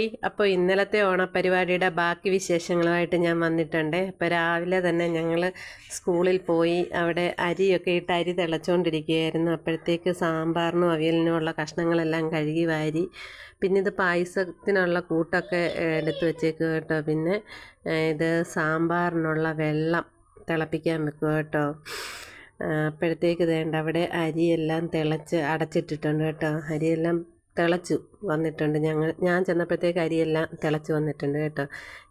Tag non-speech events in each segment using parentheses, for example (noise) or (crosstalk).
Hi. അപ്പോൾ ഇന്നലത്തെ ഓണപരിപാടിയുടെ ബാക്കി വിശേഷങ്ങളുമായിട്ട് ഞാൻ വന്നിട്ടുണ്ട്. അപ്പോൾ രാവിലെ തന്നെ ഞങ്ങൾ സ്കൂളിൽ പോയി അവിടെ അരിയൊക്കെ ഇട്ട് അരി തിളച്ചുകൊണ്ടിരിക്കുകയായിരുന്നു അപ്പോഴത്തേക്ക് സാമ്പാറിനും അവിയലിനും ഉള്ള കഷ്ണങ്ങളെല്ലാം കഴുകി വാരി പിന്നെ ഇത് പായസത്തിനുള്ള കൂട്ടൊക്കെ എടുത്തു വെച്ചേക്കുക കേട്ടോ. പിന്നെ ഇത് സാമ്പാറിനുള്ള വെള്ളം തിളപ്പിക്കാൻ വെക്കുക കേട്ടോ. അപ്പോഴത്തേക്ക് വേണ്ട അവിടെ അരിയെല്ലാം തിളച്ച് അടച്ചിട്ടിട്ടുണ്ട് കേട്ടോ. അരിയെല്ലാം തിളച്ചു വന്നിട്ടുണ്ട്. ഞങ്ങൾ ഞാൻ ചെന്നപ്പോഴത്തേക്ക് അരിയെല്ലാം തിളച്ച് വന്നിട്ടുണ്ട് കേട്ടോ.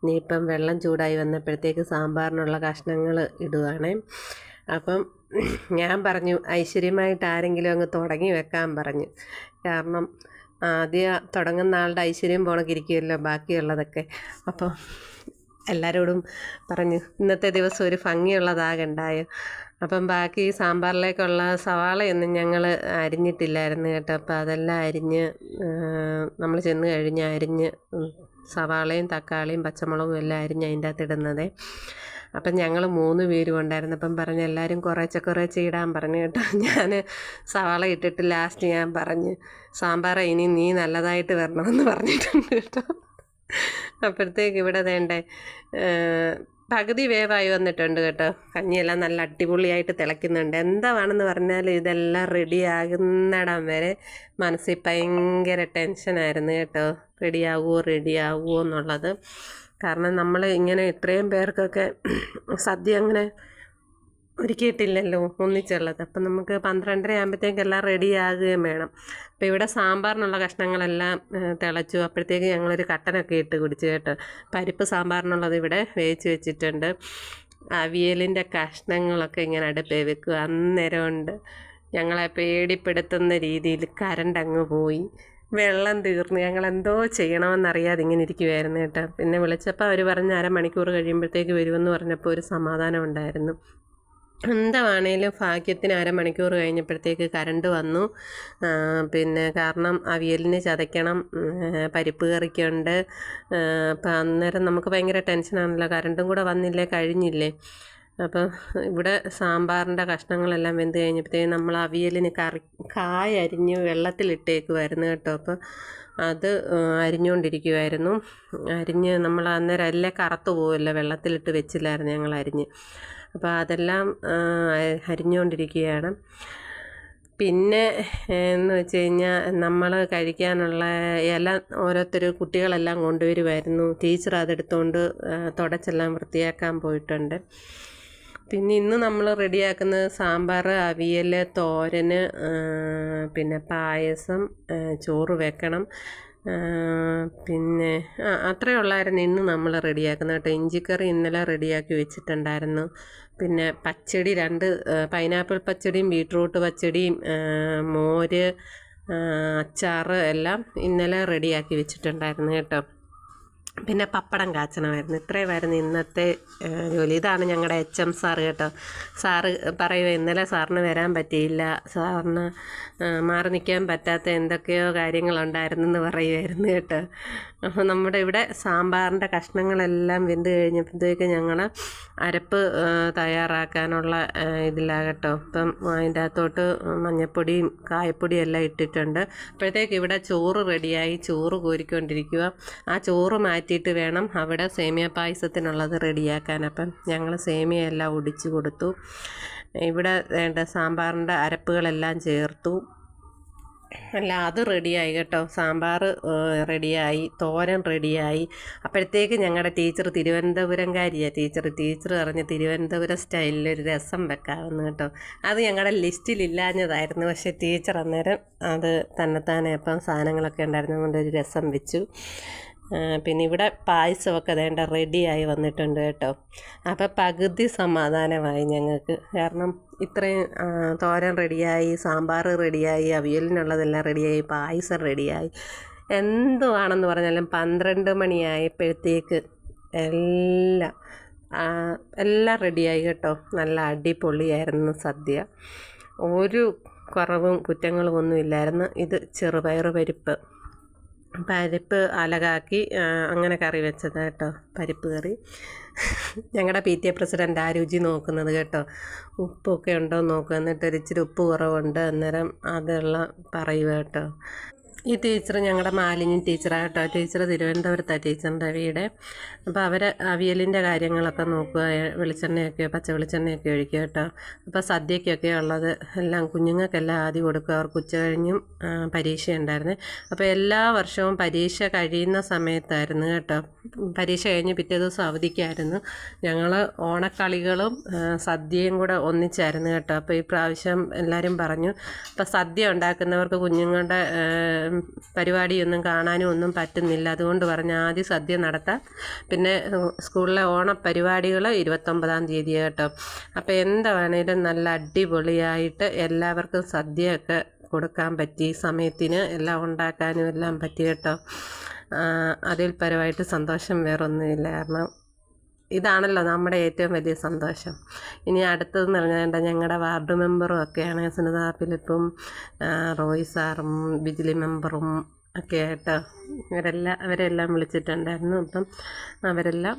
ഇനിയിപ്പം വെള്ളം ചൂടായി വന്നപ്പോഴത്തേക്ക് സാമ്പാറിനുള്ള കഷ്ണങ്ങൾ ഇടുവാണേ. അപ്പം ഞാൻ പറഞ്ഞു ഐശ്വര്യമായിട്ട് ആരെങ്കിലും അങ്ങ് തുടങ്ങി വെക്കാൻ പറഞ്ഞു. കാരണം ആദ്യം തുടങ്ങുന്ന ആളുടെ ഐശ്വര്യം പോണക്കിരിക്കുമല്ലോ ബാക്കിയുള്ളതൊക്കെ. അപ്പോൾ എല്ലാവരോടും പറഞ്ഞു ഇന്നത്തെ ദിവസം ഒരു ഭംഗിയുള്ളതാകണ്ടായോ? അപ്പം ബാക്കി സാമ്പാറിലേക്കുള്ള സവാളയൊന്നും ഞങ്ങൾ അരിഞ്ഞിട്ടില്ലായിരുന്നു കേട്ടോ. അപ്പം അതെല്ലാം അരിഞ്ഞ് നമ്മൾ ചെന്ന് കഴിഞ്ഞ് അരിഞ്ഞ് സവാളയും തക്കാളിയും പച്ചമുളകും എല്ലാം അരിഞ്ഞ് അതിന്റെ അകത്ത് ഇടുന്നത്. അപ്പം ഞങ്ങൾ മൂന്ന് പേരും ഉണ്ടായിരുന്നു. അപ്പം പറഞ്ഞു എല്ലാവരും കുറേച്ചെ കുറേച്ചെ ഇടാൻ പറഞ്ഞു കേട്ടോ. (laughs) ഞാൻ സവാള ഇട്ടിട്ട് ലാസ്റ്റ് ഞാൻ പറഞ്ഞ് സാമ്പാർ ഇനി നീ നല്ലതായിട്ട് വരണമെന്ന് പറഞ്ഞിട്ടുണ്ട് കേട്ടോ. അപ്പോഴത്തേക്ക് ഇവിടെ വേണ്ടേ? പകുതി വേവായി വന്നിട്ടുണ്ട് കേട്ടോ. കഞ്ഞിയെല്ലാം നല്ല അടിപൊളിയായിട്ട് തിളയ്ക്കുന്നുണ്ട്. എന്താണെന്ന് പറഞ്ഞാൽ ഇതെല്ലാം റെഡി ആകുന്നിടം വരെ മനസ്സിൽ ഭയങ്കര ടെൻഷനായിരുന്നു കേട്ടോ. റെഡിയാകുമോ റെഡിയാകുമോ എന്നുള്ളത്. കാരണം നമ്മൾ ഇങ്ങനെ ഇത്രയും പേർക്കൊക്കെ സദ്യ അങ്ങനെ ഒരുക്കിയിട്ടില്ലല്ലോ ഒന്നിച്ചുള്ളത്. അപ്പം നമുക്ക് പന്ത്രണ്ടര ആകുമ്പോഴത്തേക്ക് എല്ലാം റെഡി ആകുകയും വേണം. അപ്പോൾ ഇവിടെ സാമ്പാറിനുള്ള കഷ്ണങ്ങളെല്ലാം തിളച്ചു. അപ്പോഴത്തേക്ക് ഞങ്ങളൊരു കട്ടനൊക്കെ ഇട്ട് കുടിച്ചു കേട്ടോ. പരിപ്പ് സാമ്പാറിനുള്ളത് ഇവിടെ വേവിച്ച് വെച്ചിട്ടുണ്ട്. അവിയലിന്റെ കഷ്ണങ്ങളൊക്കെ ഇങ്ങനെ അടുപ്പേ വെക്കുക. അന്നേരം ഉണ്ട് ഞങ്ങളെ പേടിപ്പെടുത്തുന്ന രീതിയിൽ കരണ്ട് അങ്ങ് പോയി. വെള്ളം തീർന്നു. ഞങ്ങൾ എന്തോ ചെയ്യണമെന്നറിയാതെ ഇങ്ങനെ ഇരിക്കുമായിരുന്നു കേട്ടോ. പിന്നെ വിളിച്ചപ്പോൾ അവർ പറഞ്ഞ് അരമണിക്കൂർ കഴിയുമ്പോഴത്തേക്ക് വരുമെന്ന് പറഞ്ഞപ്പോൾ ഒരു സമാധാനം ഉണ്ടായിരുന്നു. എന്താണേലും ഭാഗ്യത്തിന് അരമണിക്കൂർ കഴിഞ്ഞപ്പോഴത്തേക്ക് കറണ്ട് വന്നു. പിന്നെ കാരണം അവിയലിന് ചതയ്ക്കണം പരിപ്പ് കറിക്കുണ്ട്. അപ്പം അന്നേരം നമുക്ക് ഭയങ്കര ടെൻഷനാണല്ലോ കറണ്ടും കൂടെ വന്നില്ലേ? കഴിഞ്ഞില്ലേ? അപ്പം ഇവിടെ സാമ്പാറിന്റെ കഷ്ണങ്ങളെല്ലാം വെന്ത് കഴിഞ്ഞപ്പോഴത്തേക്കും നമ്മൾ അവിയലിന് കറി കായ അരിഞ്ഞ് വെള്ളത്തിലിട്ടേക്കുമായിരുന്നു കേട്ടോ. അപ്പം അത് അരിഞ്ഞുകൊണ്ടിരിക്കുമായിരുന്നു അരിഞ്ഞ് നമ്മൾ അന്നേരം എല്ലാം കറുത്തു പോകുമല്ലോ വെള്ളത്തിലിട്ട് വെച്ചില്ലായിരുന്നു ഞങ്ങൾ അരിഞ്ഞ്. അപ്പോൾ അതെല്ലാം അരിഞ്ഞുകൊണ്ടിരിക്കുകയാണ് പിന്നെ എന്ന് വെച്ച് കഴിഞ്ഞാൽ നമ്മൾ കഴിക്കാനുള്ള ഇല ഓരോരുത്തർ കുട്ടികളെല്ലാം കൊണ്ടുവരുമായിരുന്നു ടീച്ചർ അതെടുത്തുകൊണ്ട് തുടച്ചെല്ലാം വൃത്തിയാക്കാൻ പോയിട്ടുണ്ട്. പിന്നെ ഇന്ന് നമ്മൾ റെഡിയാക്കുന്നത് സാമ്പാർ അവിയൽ തോരന് പിന്നെ പായസം ചോറ് വെക്കണം. പിന്നെ ആ അത്രയേ ഉള്ളായിരുന്നു ഇന്ന് നമ്മൾ റെഡിയാക്കുന്നത് കേട്ടോ. ഇഞ്ചിക്കറി ഇന്നലെ റെഡിയാക്കി വെച്ചിട്ടുണ്ടായിരുന്നു. പിന്നെ പച്ചടി രണ്ട് പൈനാപ്പിൾ പച്ചടിയും ബീട്രൂട്ട് പച്ചടിയും മോര് അച്ചാറ് എല്ലാം ഇന്നലെ റെഡിയാക്കി വെച്ചിട്ടുണ്ടായിരുന്നു കേട്ടോ. പിന്നെ പപ്പടം കാച്ചണമായിരുന്നു. ഇത്രയുമായിരുന്നു ഇന്നത്തെ ജോലി. ഇതാണ് ഞങ്ങളുടെ എച്ച് എം സാറ് കേട്ടോ. സാറ് പറയുക ഇന്നലെ സാറിന് വരാൻ പറ്റിയില്ല. സാറിന് മാറി നിൽക്കാൻ പറ്റാത്ത എന്തൊക്കെയോ കാര്യങ്ങളുണ്ടായിരുന്നെന്ന് പറയുമായിരുന്നു കേട്ടോ. അപ്പോൾ നമ്മുടെ ഇവിടെ സാമ്പാറിന്റെ കഷ്ണങ്ങളെല്ലാം വെന്ത് കഴിഞ്ഞപ്പോഴത്തേക്ക് ഞങ്ങൾ അരപ്പ് തയ്യാറാക്കാനുള്ള ഇതിലാണ് കേട്ടോ. ഇപ്പം അതിന്റെ അകത്തോട്ട് മഞ്ഞൾപ്പൊടിയും കായപ്പൊടിയും എല്ലാം ഇട്ടിട്ടുണ്ട്. അപ്പോഴത്തേക്ക് ഇവിടെ ചോറ് റെഡിയായി. ചോറ് കോരിക്കൊണ്ടിരിക്കുക ആ ചോറ് മാറ്റിയിട്ട് വേണം അവിടെ സേമിയ പായസത്തിനുള്ളത് റെഡിയാക്കാൻ. അപ്പം ഞങ്ങൾ സേമിയ എല്ലാം ഒടിച്ചു കൊടുത്തു. ഇവിടെ വേണ്ട സാമ്പാറിന്റെ അരപ്പുകളെല്ലാം ചേർത്തു. അല്ല അത് റെഡിയായി കേട്ടോ. സാമ്പാർ റെഡിയായി. തോരൻ റെഡിയായി. അപ്പോഴത്തേക്ക് ഞങ്ങളുടെ ടീച്ചർ തിരുവനന്തപുരംകാരിയാണ് ടീച്ചർ ടീച്ചർ പറഞ്ഞ് തിരുവനന്തപുരം സ്റ്റൈലിൽ ഒരു രസം വെക്കാമെന്ന് കേട്ടോ. അത് ഞങ്ങളുടെ ലിസ്റ്റിലില്ലാഞ്ഞതായിരുന്നു പക്ഷേ ടീച്ചർ അന്നേരം അത് തന്നെത്താനെ അപ്പം സാധനങ്ങളൊക്കെ ഉണ്ടായിരുന്നു കൊണ്ട് ഒരു രസം വെച്ചു. പിന്നെ ഇവിടെ പായസമൊക്കെ വേണ്ട റെഡിയായി വന്നിട്ടുണ്ട് കേട്ടോ. അപ്പോൾ പകുതി സമാധാനമായി ഞങ്ങൾക്ക്. കാരണം ഇത്രയും തോരൻ റെഡിയായി സാമ്പാർ റെഡിയായി അവിയലിനുള്ളതെല്ലാം റെഡിയായി പായസം റെഡിയായി. എന്തുവാണെന്ന് പറഞ്ഞാലും പന്ത്രണ്ട് മണിയായപ്പോഴത്തേക്ക് എല്ലാം എല്ലാം റെഡിയായി കേട്ടോ. നല്ല അടിപൊളിയായിരുന്നു സദ്യ. ഒരു കുറവും കുറ്റങ്ങളും ഒന്നും ഇല്ലായിരുന്നു ഇത് ചെറുപയർ പരിപ്പ് പരിപ്പ് അലകാക്കി അങ്ങനെ കറി വെച്ചത് കേട്ടോ പരിപ്പ് കറി. ഞങ്ങളുടെ പി ടി എ പ്രസിഡന്റ് ആ രുചി നോക്കുന്നത് കേട്ടോ. ഉപ്പൊക്കെ ഉണ്ടോ നോക്കുക എന്നിട്ട് ഒരിച്ചിരി ഉപ്പ് കുറവുണ്ട്. അന്നേരം അതെല്ലാം പറയുക കേട്ടോ. ഈ ടീച്ചർ ഞങ്ങളുടെ മാലിന്യ ടീച്ചറാണ് കേട്ടോ ടീച്ചർ തിരുവനന്തപുരത്താണ് ടീച്ചറിന്റെ വീട്. അപ്പോൾ അവർ അവിയലിന്റെ കാര്യങ്ങളൊക്കെ നോക്കുക വെളിച്ചെണ്ണയൊക്കെ പച്ച വെളിച്ചെണ്ണയൊക്കെ ഒഴിക്കുക കേട്ടോ അപ്പോൾ സദ്യക്കൊക്കെ ഉള്ളത് എല്ലാം കുഞ്ഞുങ്ങൾക്കെല്ലാം ആദ്യം കൊടുക്കുക. അവർക്ക് ഉച്ച കഴിഞ്ഞും പരീക്ഷ ഉണ്ടായിരുന്നു അപ്പോൾ എല്ലാ വർഷവും പരീക്ഷ കഴിയുന്ന സമയത്തായിരുന്നു കേട്ടോ. പരീക്ഷ കഴിഞ്ഞ് പിറ്റേ ദിവസം അവധിക്കായിരുന്നു. ഞങ്ങൾ ഓണക്കളികളും സദ്യയും കൂടെ ഒന്നിച്ചായിരുന്നു കേട്ടോ. അപ്പോൾ ഈ പ്രാവശ്യം എല്ലാവരും പറഞ്ഞു അപ്പോൾ സദ്യ ഉണ്ടാക്കുന്നവർക്ക് കുഞ്ഞുങ്ങളുടെ പരിപാടിയൊന്നും കാണാനും ഒന്നും പറ്റുന്നില്ല. അതുകൊണ്ട് പറഞ്ഞ് ആദ്യം സദ്യ നടത്താം. പിന്നെ സ്കൂളിലെ ഓണപ്പരിപാടികൾ ഇരുപത്തൊമ്പതാം തീയതി കേട്ടോ. അപ്പോൾ എന്താ വേണേലും നല്ല അടിപൊളിയായിട്ട് എല്ലാവർക്കും സദ്യയൊക്കെ കൊടുക്കാൻ പറ്റി. സമയത്തിന് എല്ലാം ഉണ്ടാക്കാനും എല്ലാം പറ്റി കേട്ടോ. അതിൽ പരമായിട്ട് സന്തോഷം വേറൊന്നുമില്ല. കാരണം ഇതാണല്ലോ നമ്മുടെ ഏറ്റവും വലിയ സന്തോഷം. ഇനി അടുത്തതെന്ന് പറഞ്ഞാൽ ഞങ്ങളുടെ വാർഡ് മെമ്പറും ഒക്കെയാണ് സുനിത ഫിലിപ്പും റോയ് സാറും ബിജിലി മെമ്പറും ഒക്കെ ആയിട്ട് ഇവരെല്ലാം അവരെല്ലാം വിളിച്ചിട്ടുണ്ടായിരുന്നു. അപ്പം അവരെല്ലാം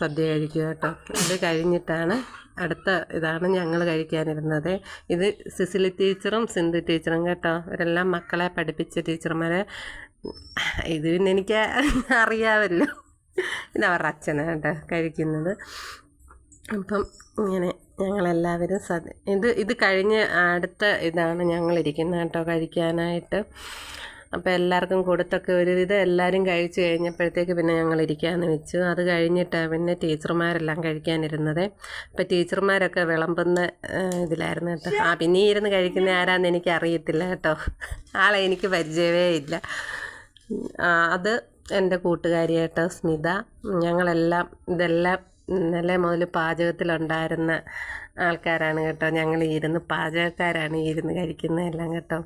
സദ്യ കഴിക്കുക കേട്ടോ. അത് കഴിഞ്ഞിട്ടാണ് അടുത്ത ഇതാണ് ഞങ്ങൾ കഴിക്കാനിരുന്നത്. ഇത് സിസിലി ടീച്ചറും സിന്ധു ടീച്ചറും കേട്ടോ. ഇവരെല്ലാം മക്കളെ പഠിപ്പിച്ച ടീച്ചർമാരെ. ഇത് പിന്നെ എനിക്ക് അറിയാമല്ലോ. ഇത് അവരുടെ അച്ഛനാണ് കഴിക്കുന്നത്. അപ്പം ഇങ്ങനെ ഞങ്ങളെല്ലാവരും സദ്യ ഇത് ഇത് കഴിഞ്ഞ് അടുത്ത ഇതാണ് ഞങ്ങളിരിക്കുന്നത് കേട്ടോ കഴിക്കാനായിട്ട്. അപ്പോൾ എല്ലാവർക്കും കൊടുത്തൊക്കെ ഇത് എല്ലാവരും കഴിച്ചു കഴിഞ്ഞപ്പോഴത്തേക്ക് പിന്നെ ഞങ്ങൾ ഇരിക്കാമെന്ന് വെച്ചു. അത് കഴിഞ്ഞിട്ടാണ് പിന്നെ ടീച്ചർമാരെല്ലാം കഴിക്കാനിരുന്നത്. അപ്പോൾ ടീച്ചർമാരൊക്കെ വിളമ്പുന്ന ഇതിലായിരുന്നു കേട്ടോ. ആ പിന്നെ ഇരുന്ന് കഴിക്കുന്ന ആരാന്ന് എനിക്ക് അറിയത്തില്ല കേട്ടോ. ആളെ എനിക്ക് പരിചയമേ ഇല്ല. അത് എന്റെ കൂട്ടുകാരിയായിട്ട് കേട്ടോ സ്മിത ഞങ്ങളെല്ലാം ഇതെല്ലാം ഇന്നലെ മുതൽ പാചകത്തിലുണ്ടായിരുന്ന ആൾക്കാരാണ് കേട്ടോ. ഞങ്ങൾ ഇരുന്ന് പാചകക്കാരാണ് ഇരുന്ന് കഴിക്കുന്നതെല്ലാം കേട്ടോ.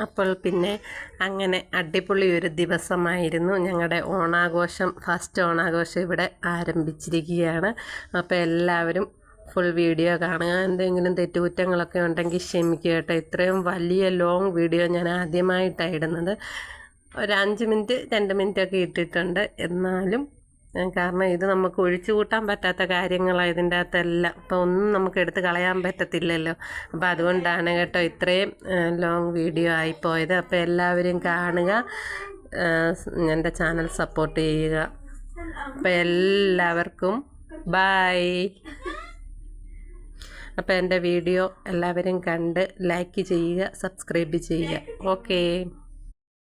അപ്പോൾ പിന്നെ അങ്ങനെ അടിപൊളി ഒരു ദിവസമായിരുന്നു. ഞങ്ങളുടെ ഓണാഘോഷം ഫസ്റ്റ് ഓണാഘോഷം ഇവിടെ ആരംഭിച്ചിരിക്കുകയാണ്. അപ്പോൾ എല്ലാവരും ഫുൾ വീഡിയോ കാണുക. എന്തെങ്കിലും തെറ്റുകുറ്റങ്ങളൊക്കെ ഉണ്ടെങ്കിൽ ക്ഷമിക്കുക കേട്ടോ. ഇത്രയും വലിയ ലോങ് വീഡിയോ ഞാൻ ആദ്യമായിട്ടാണ് ഇടുന്നത്. ഒരു അഞ്ച് മിനിറ്റ് രണ്ട് മിനിറ്റ് ഒക്കെ ഇട്ടിട്ടുണ്ട്. എന്നാലും കാരണം ഇത് നമുക്ക് ഒഴിച്ചു കൂട്ടാൻ പറ്റാത്ത കാര്യങ്ങളാണ് ഇതിന്റെ അകത്തെല്ലാം. അപ്പോൾ ഒന്നും നമുക്ക് എടുത്ത് കളയാൻ പറ്റത്തില്ലല്ലോ. അപ്പോൾ അതുകൊണ്ടാണ് കേട്ടോ ഇത്രയും ലോങ് വീഡിയോ ആയിപ്പോയത് അപ്പോൾ എല്ലാവരും കാണുക എന്റെ ചാനൽ സപ്പോർട്ട് ചെയ്യുക. അപ്പോൾ എല്ലാവർക്കും ബായ് അപ്പോൾ എന്റെ വീഡിയോ എല്ലാവരും കണ്ട് ലൈക്ക് ചെയ്യുക സബ്സ്ക്രൈബ് ചെയ്യുക. ഓക്കേ.